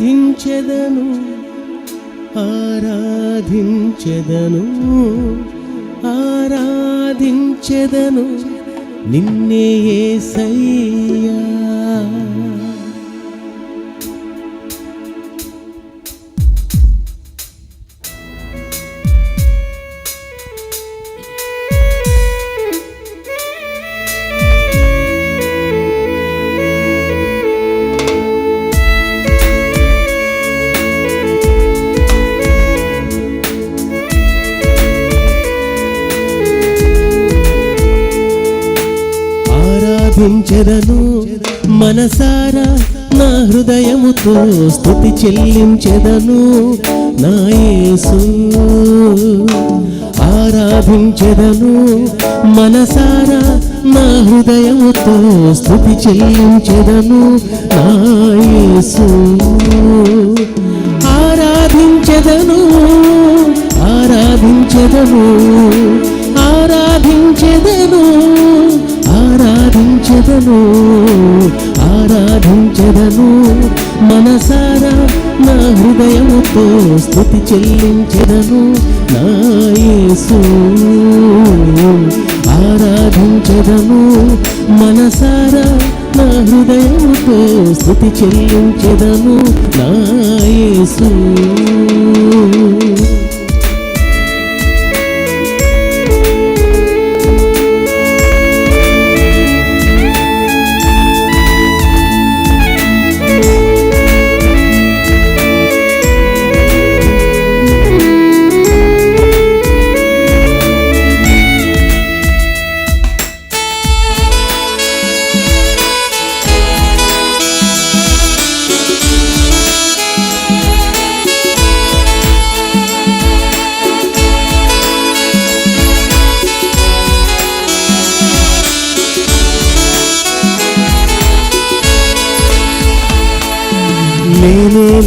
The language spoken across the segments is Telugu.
ఆరాధించెదను ఆరాధించెదను ఆరాధించెదను నిన్నే సయ్యా చెరను మనసారా నా హృదయముతో స్థుతి చెల్లించెదను. నా యేసు ఆరాధించెదను. మనసారా నా హృదయముతో స్థుతి చెల్లించెదను. నా యేసు ఆరాధించెదను. ఆరాధించెదను. ఆరాధించెదను. ఆరాధించెదను ఆరాధించదను. మనసారా నా హృదయముతో స్థుతి చెల్లించదను. నా యేసు ఆరాధించెదను. మనసారా నా హృదయముతో స్థుతి చెల్లించదను. నా యేసు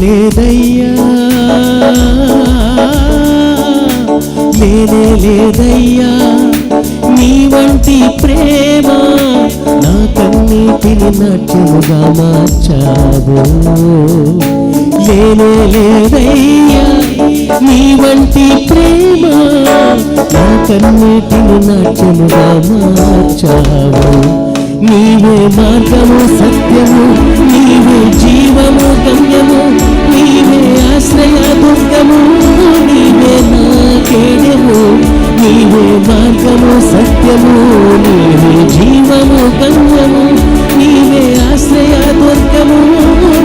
లేదయ్యా నేనే లేదయ్యా నీ వంటి ప్రేమ నా కన్నీటిని నాట్యముగా మార్చావు. నేనే లేదయ్యా నీ వంటి ప్రేమ నా కన్నీటిని నాట్యముగా మార్చావు. నీవే మార్గము సత్యము మార్గము సత్యము నీవే జీవము గమ్యము నీవే ఆశ్రయ దుర్గము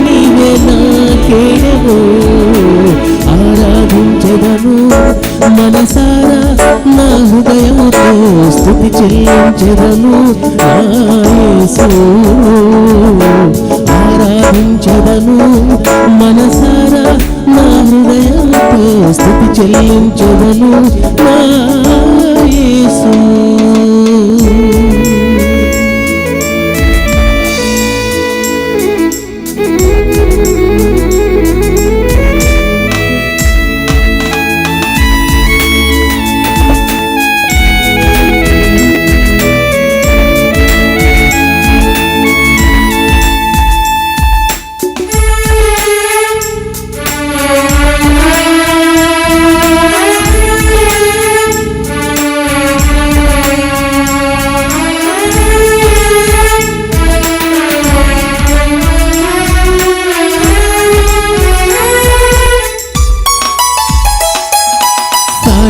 నీవే నా కేడము. ఆరాధించెదను మనసారా నా హృదయముతో స్థుతి చెల్లించెదను ఆరాధించదను మనసారా నా హృదయముతో స్థుతి చెల్లించదను నా యేసు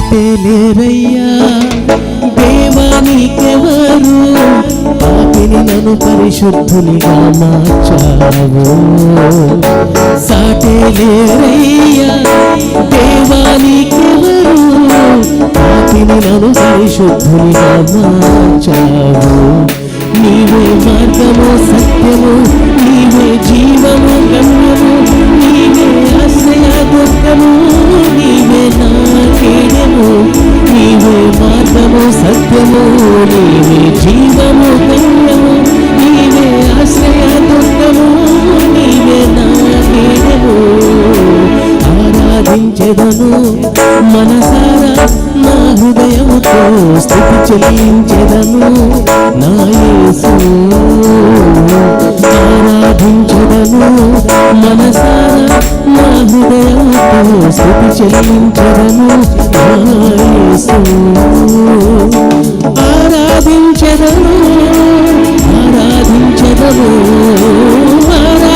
సాటే లేరయ్యా దేవానికెవరు? పాపిని నన్ను పరిశుద్ధునిగా మార్చావు. సాటే లేరయ్యా దేవానికెవరు? పాపిని నన్ను పరిశుద్ధునిగా మార్చావు. నీవే మార్గము సత్యము. నీవే జీవము గమ్యము. నీవే జీవము గమ్యము నీవే ఆశ్రయ దుర్గము నీవే నా కేడము ఆరాధించెదను మనసారా నా హృదయముతో స్థితి చెల్లించెదను నా యేసు. ఆరాధించెదను మనసారా హృదయంతో స్థితి చెల్లించదను నా యేసు. ఆరాధించదను ఆరాధించదను ఆరా